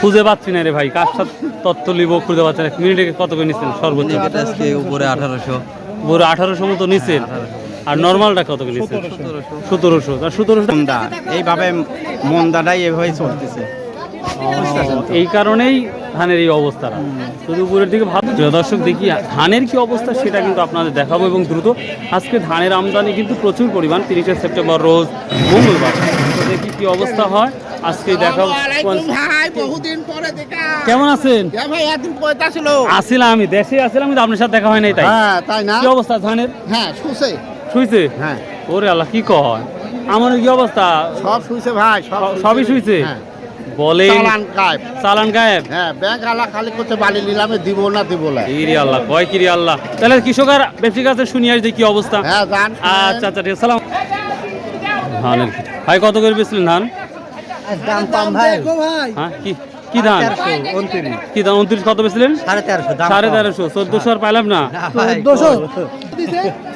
খুঁজে পাচ্ছি না রে ভাই কার সাথে তথ্য লিব খুঁজে পাচ্ছি না। মিনিটে কত করে নিচ্ছেন সর্বোচ্চ। আজকে উপরে আঠারোশো। বড় আঠারোশো মতো নিচ্ছেন আর নর্মালটা কত করে নিচ্ছেন সতেরোশো। আর সতেরোশো এইভাবে মন্দাটাই এভাবে চলতেছে। এই কারণেই ধানের এই অবস্থাটা শুধু উপরের দিকে ভাব দর্শক দেখি ধানের কি অবস্থা সেটা কিন্তু আপনাদের দেখাবো এবং দ্রুত। আজকে ধানের আমদানি কিন্তু প্রচুর পরিমাণ তিরিশে সেপ্টেম্বর রোজ মঙ্গলবার। তো দেখি কি অবস্থা হয়। আজকে ভাই বহুদিন পরে দেখা। কেমন আছেন? ভাই ছিল আসিলাম আমি দেশে আসিলাম কিন্তু আপনার সাথে দেখা হয় নাই তাই। হ্যাঁ তাই না? কি অবস্থা ধানের? হ্যাঁ শুছে শুইছে? হ্যাঁ। ওরে আল্লাহ কি কয়? আমার কি অবস্থা? সব শুইছে ভাই সব সব- সবই শুইছে? হ্যাঁ। বলে চালান গায়েব। চালান গায়েব? হ্যাঁ ব্যাংক আলা খালি করতে বালি নিলামে দিব না দিব না ইরি আল্লাহ কয় কিরি আল্লাহ? তাহলে কৃষক আর ব্যক্তির কাছে শুনি কি অবস্থা। হ্যাঁ জান আচ্ছা আচ্ছা ঠিক আছে সালাম। ধানের ভাই কত করে বেচলেন ধান? দাম কম ভাই। হ্যাঁ কি কি ধান কি ধান উনত্রিশ কত বেচলেন? সাড়ে তেরোশো সাড়ে তেরোশো চোদ্দশো আর পাইলাম না।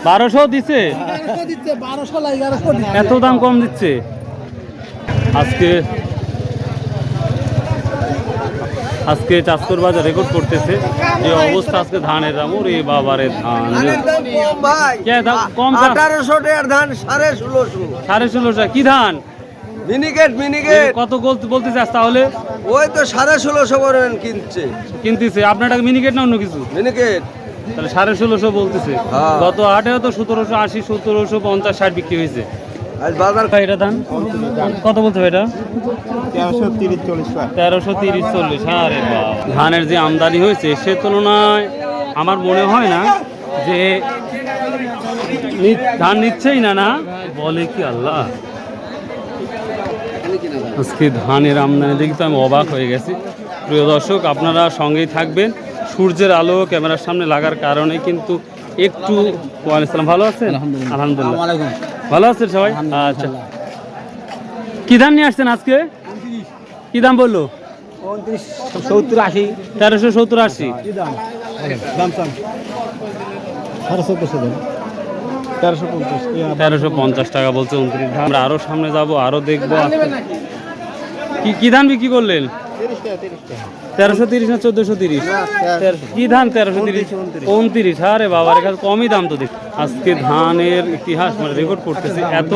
বারোশো দিছে? এত দাম কম দিচ্ছে। আজকে আজকে চাঁদপুর বাজার রেকর্ড করতেছে যে অবস্থা আজকে ধানের দাম ওরে বাবারে ধান। ভাই। কম দাম? আঠারোশো ধান সাড়ে ষোলোশো। সাড়ে ষোলোশো কি ধান? মিনিকেট মিনিকেট কত বল- বলতে চাস তাহলে? ওই তো সাড়ে ষোলোশো পরিমাণ কিনছে। কিনতেছে। আপনার টাকা মিনিকেট না অন্য কিছু? মিনিকেট তাহলে সাড়ে ষোলোশো বলতেছে। হ্যাঁ। গত হাটেও তো সতেরোশো আশি সতেরোশো পঞ্চাশ ষাট বিক্রি হয়েছে। আজ বাজার এটা ধান কত বলছে ভাই এটা? তেরোশো তিরিশ চল্লিশ তেরোশো তিরিশ চল্লিশ। আরে ধানের যে আমদানি হয়েছে সে তুলনায় আমার মনে হয় না যে নি- ধান নিচ্ছেই না না? বলে কি আল্লাহ? আজকে ধানের আমদানি দেখি তো আমি অবাক হয়ে গেছি। প্রিয় দর্শক আপনারা সঙ্গেই থাকবেন। সূর্যের আলো ক্যামেরার সামনে লাগার কারণে কিন্তু একটু ওয়ালাইকুম ভালো আছেন? আলহামদুলিল্লাহ। ভালো আছেন সবাই? আচ্ছা। কি ধান নিয়ে আসছেন আজকে? কি দাম বলল? সত্তর আশি। তেরোশো সত্তর আশি। তেরোশো পঞ্চাশ টাকা বলছে উনত্রিশ ধান। আমরা আরও সামনে যাব আরও দেখব কি কি ধান বিক্রি করলেন? তেরোশো তিরিশ না চোদ্দশো তিরিশ? কি ধান তেরোশো তিরিশ? উনত্রিশ। আরে বাবার কাছে কমই দাম তো দেখ। আজকে ধানের ইতিহাস মানে রেকর্ড করতেছে এত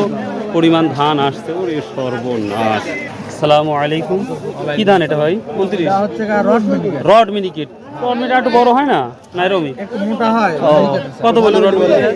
পরিমাণ ধান আসছে ওরে সর্বনাশ। সালামু আলাইকুম। কি ধান এটা ভাই? উনত্রিশ? হচ্ছে রড মিনিকেট। রড মিনিকেট। একটু বড় হয় না? নাইরমি? একটু মোটা হয়। কত বলে রড মিনিকেট?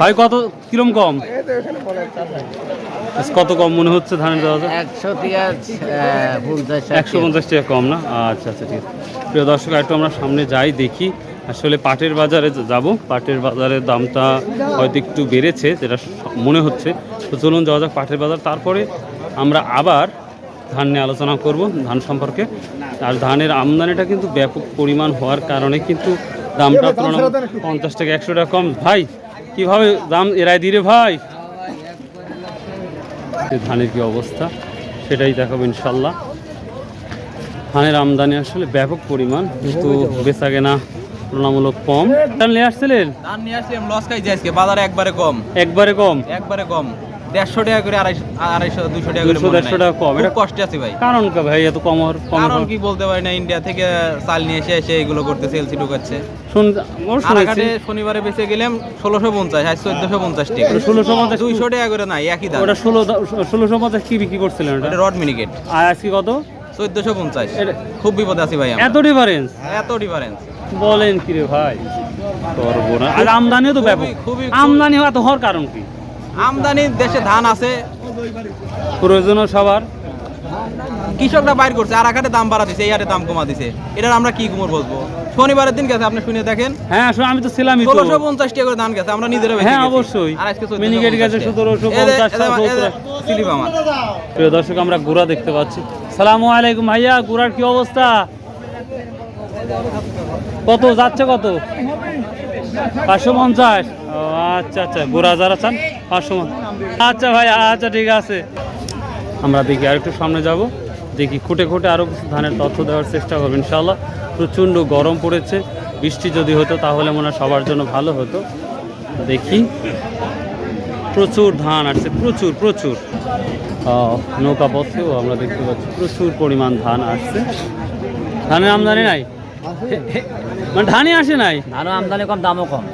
ভাই কত কিরম কম? কত কম মনে হচ্ছে ধানের দাদা একশো একশো পঞ্চাশ টাকা কম না? আচ্ছা আচ্ছা ঠিক আছে। প্রিয় দর্শক একটু আমরা সামনে যাই দেখি। আসলে পাটের বাজারে যাব। পাটের বাজারের দামটা হয়তো একটু বেড়েছে যেটা মনে হচ্ছে। তো চলুন যাওয়া যাক পাটের বাজার। তারপরে আমরা আবার ধান নিয়ে আলোচনা করব ধান সম্পর্কে। আর ধানের আমদানিটা কিন্তু ব্যাপক পরিমাণ হওয়ার কারণে কিন্তু দামটা পঞ্চাশ টাকা একশো টাকা কম। ভাই কীভাবে দাম এরাই দিরে ভাই? ধানের কি অবস্থা? সেটাই দেখাবো ইনশাল্লাহ। ধানের আমদানি আসলে ব্যাপক পরিমাণ কিন্তু বেচা কেনা তুলনামূলক কম। ধান নিয়ে আসছিলেন? ধান নিয়ে লস খাইছে আজকে বাজারে একবারে কম। একবারে কম? একবারে কম। দেড়শো টাকা করে আড়াইশো আড়াইশো দুশো টাকা করে দেড়শো টাকা কম খুব এটা কষ্টে আছি ভাই। কারণ কা ভাই? এত কম হওয়ার কারণ কি বলতে পারি না ইন্ডিয়া থেকে চাল নিয়ে এসে এসে এগুলো করতেছে এলসি ঢুকাচ্ছে। আরাকাটে শনিবারে বেঁচে গেলাম ষোলোশো পঞ্চাশ আজ চোদ্দশো পঞ্চাশ টাকা। ষোলোশো পঞ্চাশ দুইশো টাকা করে নাই একই দাম। ওটা ষোলো ষোলোশো পঞ্চাশ কি বিক্রি করছিলেন ওটা? রড মিনিকেট। আর আজকে কত? চোদ্দশো পঞ্চাশ। খুব বিপদে আছি ভাই এত ডিফারেন্স এত ডিফারেন্স বলেন কি রে ভাই। করব না আর আমদানিও তো ব্যাপক। আমদানি এত হওয়ার কারণ কি? আমদানি দেশে ধান আছে। প্রয়োজনও সবার। কৃষকরা বাইর করছে আর আকারে দাম বাড়া দিছে এই হারে দাম কমা দিছে এটার আমরা কি কুমোর বলব? শনিবারের দিন গেছে আপনি শুনে দেখেন। হ্যাঁ আসলে আমি তো ছিলামই তো। ষোলোশো পঞ্চাশ টাকা করে ধান গেছে আমরা নিজেরা হ্যাঁ, অবশ্যই। আর আজকে চোদ্দশো মিনিকেট গেছে পঞ্চাশ 1750, এদের- এদের- 70, এদের স্লিপ আমার। প্রিয় দর্শক আমরা গুড়া দেখতে পাচ্ছি। সালামু আলাইকুম ভাইয়া গুড়ার কি অবস্থা? কত যাচ্ছে কত? পাঁচশো পঞ্চাশ। ও আচ্ছা আচ্ছা গোড়া যারা চান, পাঁচশো পঞ্চাশ। আচ্ছা ভাই আচ্ছা ঠিক আছে। আমরা দেখি আর একটু সামনে যাব। দেখি খুঁটে খুঁটে আরও কিছু ধানের তথ্য দেওয়ার চেষ্টা করব ইনশাল্লাহ প্রচণ্ড গরম পড়েছে। বৃষ্টি যদি হতো, তাহলে মনে সবার জন্য ভালো হতো। দেখি। প্রচুর ধান আসছে, প্রচুর প্রচুর। নৌকা পথেও আমরা দেখতে পাচ্ছি প্রচুর পরিমাণ ধান আসছে। ধানের আমদানি নাই? মানে ধানই আসে নাই? ধানও আমদানি কম দামও কম।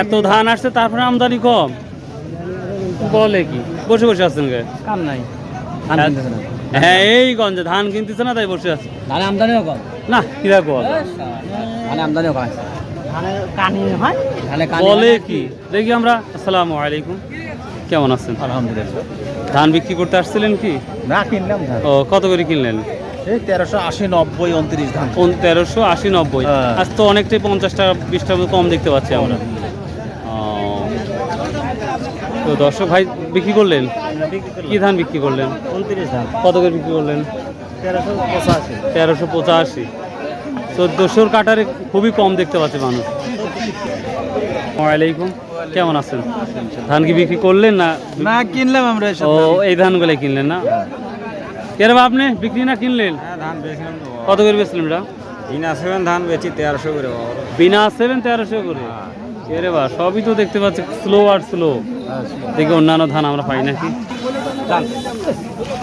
এত ধান আসছে তারপরে আমদানি কম? বলে কি? বসে বসে আসছেন কাম নাই। হ্যাঁ এই গঞ্জে ধান কিনতেছে না তাই বসে আছে। ধানে আমদানিও কম। না কিরা ধানে আমদানিও কম। হয়? বলে কি? দেখি আমরা। আসসালামু আলাইকুম। কেমন আছেন? আলহামদুলিল্লাহ। ধান বিক্রি করতে আসছিলেন কি? না কিনলাম ও কত করে কিনলেন? তেরোশো আশি নব্বই উনত্রিশ ধান। তেরোশো আশি নব্বই। হ্যাঁ। আজ তো অনেকটাই পঞ্চাশ টাকা বিশ কম দেখতে পাচ্ছি আমরা। তো দর্শক ভাই বিক্রি করলেন? কি ধান বিক্রি করলেন? উনত্রিশ ধান। কত করে বিক্রি করলেন? তেরোশো পঁচাশি। তেরোশো পঁচাশি। চোদ্দোশোর কাটারে খুবই কম দেখতে পাচ্ছে মানুষ। ওয়ালাইকুম। কেমন আছেন? ধান কি বিক্রি করলেন না? না কিনলাম আমরা ও এই ধানগুলো কিনলেন না? কেরম আপনি বিক্রি না কিনলেন? ধান বেচলাম কত করে বেচলেন এটা? বিনা সেভেন ধান বেচি তেরোশো করে বিনা সেভেন তেরোশো করে? এরে বা সবই তো দেখতে পাচ্ছি স্লো আর স্লো দেখি অন্যান্য ধান আমরা পাই নাকি?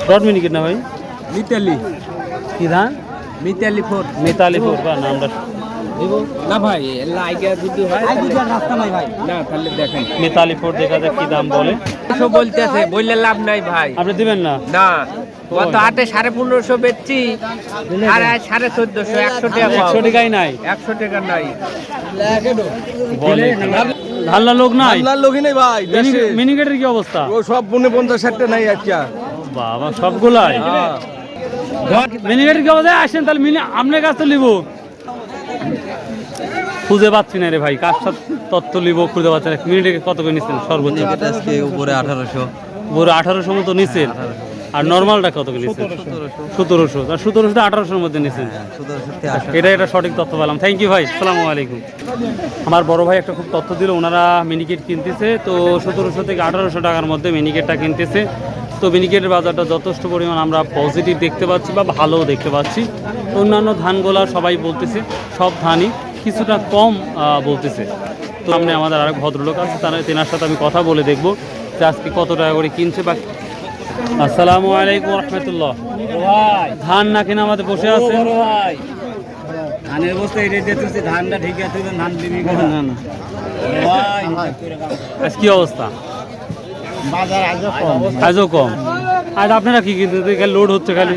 রড মিনিকেট না ভাই? মিতালি। কি ধান? মিতালি ফোর। মেতালিপুর বা নামটা। না ভাই লাইগা যদি হয় রাস্তা নাই ভাই। না তাহলে দেখেন। মেতালিপুর দেখা যাক কি দাম বলে। একশো বলতেছে বললে লাভ নাই ভাই। আপনি দিবেন না? না। গত হাটে সাড়ে পনেরোশো বেচছি আর সাড়ে চোদ্দশো একশো টাকা একশো টাকাই নাই। একশো টাকা নাই। ধাল্লা লোক নাই? লোকই নেই ভাই মিনিকেটের কি অবস্থা? ও সব পনে পঞ্চাশ ষাটটা নাই আজকে। বাবা সবগুলাই। মিনিকেটের কি অবস্থা? আসেন তাহলে মিনি আপনার কাছ তো লিব। খুঁজে পাচ্ছি না রে ভাই কার সাথে তত্ত্ব লিব খুঁজে পাচ্ছি না। মিনিটে কত করে নিচ্ছেন? সর্বোচ্চ। আজকে উপরে আঠারোশো। বড় আঠারোশো মতো নিচ্ছেন। আর নর্মালটা কত নিচ্ছেন সতেরোশো। আর সতেরোশো আঠারোশোর মধ্যে নিচ্ছেন এটা এটা সঠিক তথ্য পেলাম। থ্যাংক ইউ ভাই সালামু আলাইকুম। আমার বড় ভাই একটা খুব তথ্য দিল, ওনারা মিনিকেট কিনতেছে, তো সতেরোশো থেকে আঠারোশো টাকার মধ্যে মিনিকেটটা কিনতেছে। তো মিনিকেটের বাজারটা যথেষ্ট পরিমাণ আমরা পজিটিভ দেখতে পাচ্ছি বা ভালোও দেখতে পাচ্ছি। অন্যান্য ধানগুলা সবাই বলতেছে, সব ধানই কিছুটা কম বলতেছে। তো সামনে আমাদের আরেক ভদ্রলোক আছে, তারা তেনার সাথে আমি কথা বলে দেখব যে আজকে কত টাকা করে কিনছে বা আসসালামু আলাইকুম রহমতুল্লাহ। ধান না কিনা আমাদের বসে আছে? ধানের বস্তা এটা ধানটা ঠিক আছে ধান দিবি না না আজ কি অবস্থা? বাজার আজও কম। আপনারা কি কিনতে খালি লোড হচ্ছে খালি।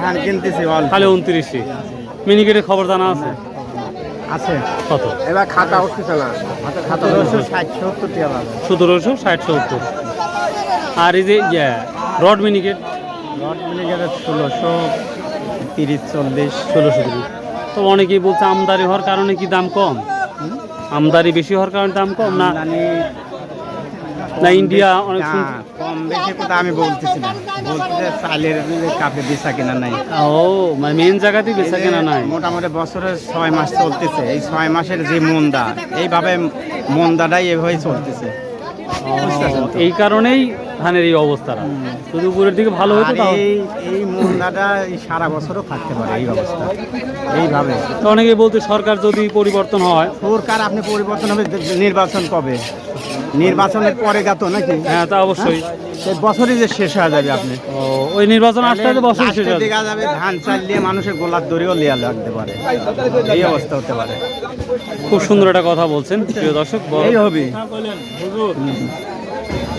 ধান কিনতেছি অল্প। খালি উনত্রিশে মিনিকেটের খবর জানা আছে? আছে। কত? এবার খাতা উঠতেছে না। খাতা রয়েছে ষাট। সত্তর সতেরোশো ষাট সত্তর। আর এই যে ইয়ে, রড মিনিকেট। রড গেলে ষোলোশো তিরিশ চল্লিশ ষোলোশো তিরিশ। তো অনেকেই বলছে আমদানি হওয়ার কারণে কি দাম কম? আমদানি বেশি হওয়ার কারণে দাম কম না? না ইন্ডিয়া অনেক কম বেশি কথা আমি বলতেছি না। বলতেছে চালের কাপে বেচা কেনা নাই। ও মানে মেন জায়গাতেই বেচা কেনা নাই? মোটামুটি বছরে ছয় মাস চলতেছে। এই ছয় মাসের যে মন্দা এইভাবে মন্দাটাই এভাবেই চলতেছে। এই কারণেই ধানের এই অবস্থাটা। শুধু উপরের দিকে ভালো হতো তাহলে এই এই মন্দাটা সারা বছরও থাকতে পারে এই অবস্থা এইভাবে। তো অনেকে বলতে সরকার যদি পরিবর্তন হয় সরকার আপনি পরিবর্তন হবে নির্বাচন কবে? নির্বাচনের পরে গেত নাকি? হ্যাঁ তা অবশ্যই। বছরই যে শেষ হয়ে যাবে আপনি। ওই নির্বাচন আসতে আসতে বছর শেষ দেখা যাবে। ধান চাল দিয়ে মানুষের গোলার দড়িও লেয়া লাগতে পারে। এই অবস্থা হতে পারে। খুব সুন্দর একটা কথা বলছেন প্রিয় দর্শক এই হবে।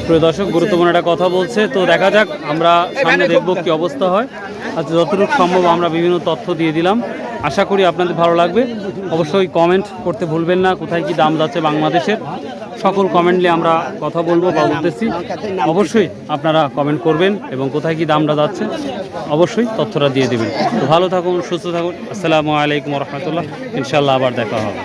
প্রিয় দর্শক, গুরুত্বপূর্ণ একটা কথা বলছে। তো দেখা যাক, আমরা সামনে দেখব কি অবস্থা হয়। আচ্ছা যতটুকু সম্ভব আমরা বিভিন্ন তথ্য দিয়ে দিলাম। আশা করি আপনাদের ভালো লাগবে। অবশ্যই কমেন্ট করতে ভুলবেন না, কোথায় কি দাম যাচ্ছে বাংলাদেশের। সকল কমেন্টলি আমরা কথা বলব বা বলতেছি। অবশ্যই আপনারা কমেন্ট করবেন এবং কোথায় কি দামটা যাচ্ছে, অবশ্যই তথ্যটা দিয়ে দেবেন। তো ভালো থাকুন, সুস্থ থাকুন। আসসালামু আলাইকুম রহমতুল্লাহ। ইনশাল্লাহ আবার দেখা হবে।